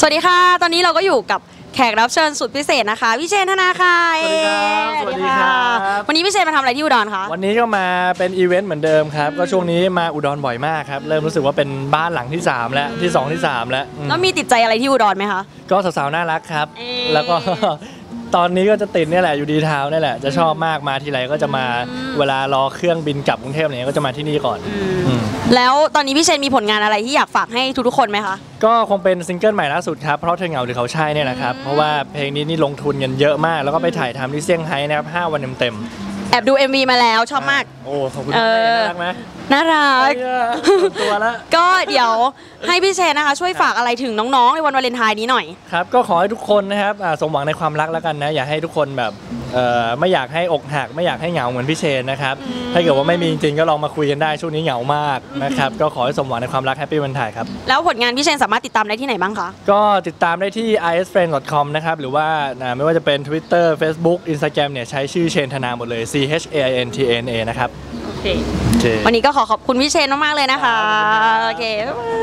สวัสดีค่ะ ตอนนี้เราก็อยู่กับแขกรับเชิญสุดพิเศษนะคะพี่เชนธนาค่ะสวัสดีครับเย้สวัสดีครับ วันนี้พี่เชนมาทำอะไรที่อุดรคะวันนี้ก็มาเป็นอีเวนต์เหมือนเดิมครับ ก็ช่วงนี้มาอุดรบ่อยมากครับ เริ่มรู้สึกว่าเป็นบ้านหลังที่ 3 แล้วที่ 2 ที่ 3 แล้วอืมแล้วมีติดใจอะไรที่อุดรไหมคะ ก็สาวๆน่ารักครับเอ๊ะแล้วก็ตอนนี้ก็จะติดเนี่ยแหละอยู่ดีทาวน์เนี่ยแหละจะชอบมากมาทีไรก็จะมาอืมเวลารอเครื่องบินกลับกรุงเทพเนี่ยก็จะมาที่นี่ก่อนอืม แล้วตอนนี้พี่เชนมีผลงานอะไรที่อยากฝากให้ทุกๆคนไหมคะ ก็คงเป็นซิงเกิลใหม่ล่าสุดครับเพราะเธอเหงาหรือเขาใช่เนี่ยแหละครับ เพราะว่าเพลงนี้นี่ลงทุนกันเยอะมาก แล้วก็ไปถ่ายทำที่เซี่ยงไฮ้นะครับ5วันเต็มแอบดู MV มาแล้วชอบๆมาก โอ้ขอบคุณเอมากอน่ารักไหมน่ารัก เอ้ยส่วนตัวแล้วก็เดี๋ยวให้พี่เชนนะคะ ช่วยฝากอะไรถึงน้องๆ ในวันวาเลนไทน์นี้หน่อย ครับก็ขอให้ทุกคนนะครับอ่าสมหวังในความรักแล้วกันนะ อย่าให้ทุกคนแบบเอ่อไม่อยากให้อกหัก ไม่อยากให้เหงาเหมือนพี่เชนนะครับ ถ้าเกิดว่าไม่มีจริงๆก็ลองมาคุยกันได้ช่วงนี้เหงามากนะครับก็ขอให้สมหวังในความรักแฮปปี้วันไทยครับ แล้วผลงานพี่เชนสามารถติดตามได้ที่ไหนบ้างคะ ก็ติดตามได้ที่ isfriend.com นะครับ หรือว่าอ่าไม่ว่าจะเป็น Twitter Facebook Instagram เนี่ยใช้ชื่อเชนธนาหมดเลย C H A I N T A N A นะครับโอเคโอเค วันนี้ก็ขอขอบคุณพี่เชนมากๆเลยนะคะครับโอเคบ๊ายบาย